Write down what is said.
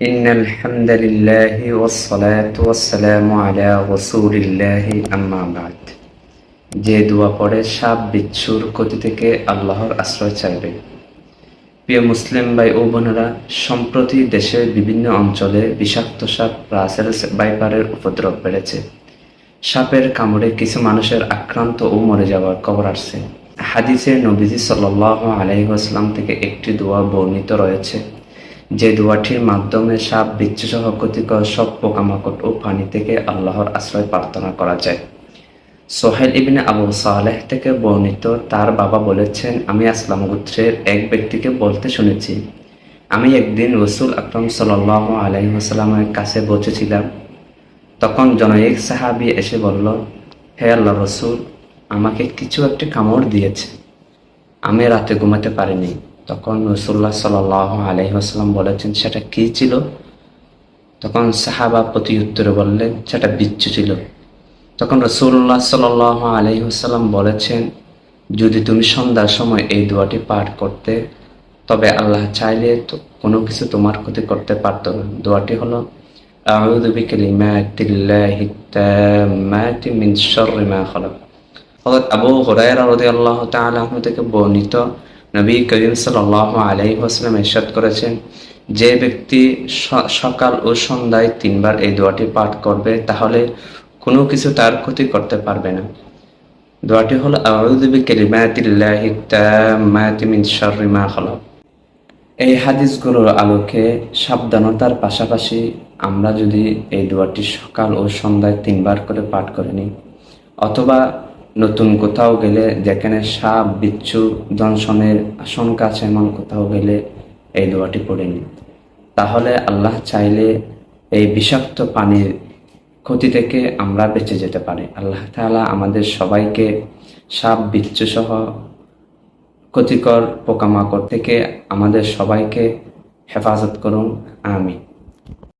إن الحمد لله والصلاة والسلام على رسول الله أما بعد যে দোয়া পড়ে সাপ বিচ্ছুর ক্ষতি থেকে আল্লাহর আশ্রয় চাইবে প্রিয় মুসলিম ভাই ও বোনেরা সম্প্রতি দেশের বিভিন্ন অঞ্চলে বিষাক্ত সাপ ব্রাসেলস বাইপারের উপদ্রব বেড়েছে সাপের কামড়ে কিছু মানুষের আক্রান্ত ও মরে যাওয়ার খবর আসছে হাদিসে নবীজি সাল্লাহ আলাইহাস্লাম থেকে একটি দোয়া বর্ণিত রয়েছে যে দোয়াটির মাধ্যমে সাপ, বিচ্ছুসহ ক্ষতিকর সব পোকামাকড় ও পানি থেকে আল্লাহর আশ্রয় প্রার্থনা করা যায়। সোহেল ইবিনে আবু সালেহ থেকে বর্ণিত তার বাবা বলেছেন, আমি আসলাম গোত্রের এক ব্যক্তিকে বলতে শুনেছি। আমি একদিন রসুল আকরম সাল আলাইসাল্লামের কাছে বসেছিলাম তখন জনৈক সাহাবি এসে বলল, হে আল্লাহ রসুল, আমাকে কিছু একটি কামড় দিয়েছে। আমি রাতে ঘুমাতে পারিনি। তখন রসুল্লাহ সাল আলহিহাস্লাম বলেছেন সেটা কি ছিল তখন সাহাবা প্রতি উত্তরে বললেন সেটা বিচ্ছু ছিল তখন রসুল্লাহ সাল আলহিহাস্লাম বলেছেন যদি তুমি সন্ধ্যার সময় এই দোয়াটি পাঠ করতে তবে আল্লাহ চাইলে তো কোনো কিছু তোমার ক্ষতি করতে পারতো না দোয়াটি হলো أعوذ بكلمات الله التامات من شر ما خلق হযরত আবু হুরায়রা রাদিয়াল্লাহু তাআলা আনহু থেকে বর্ণিত নবী করিম সাল্লাল্লাহু আলাইহি ওয়াসাল্লাম ইরশাদ করেছেন, যে ব্যক্তি সকাল ও সন্ধ্যায় তিনবার এই দোয়াটি পাঠ করবে, তাহলে কোনো কিছু তার ক্ষতি করতে পারবে না। দোয়াটি হলো, আউযু বিকালিমাতিল্লাহি তাম্মাতি মিন এই হাদিসগুলোর আলোকে সাবধানতার পাশাপাশি আমরা যদি এই দোয়াটি সকাল ও সন্ধ্যায় তিনবার করে পাঠ করে নিই, অথবা নতুন কোথাও গেলে যেখানে সাপ, বিচ্ছু, দংশনের আশঙ্কা আছে, এমন কোথাও গেলে এই দোয়াটি পড়ে নিই তাহলে আল্লাহ চাইলে এই বিষাক্ত পানির ক্ষতি থেকে আমরা বেঁচে যেতে পারি। আল্লাহ তাআলা আমাদের সবাইকে সাপ, বিচ্ছু সহ ক্ষতিকর পোকামাকড় থেকে আমাদের সবাইকে হেফাজত করুন। আমি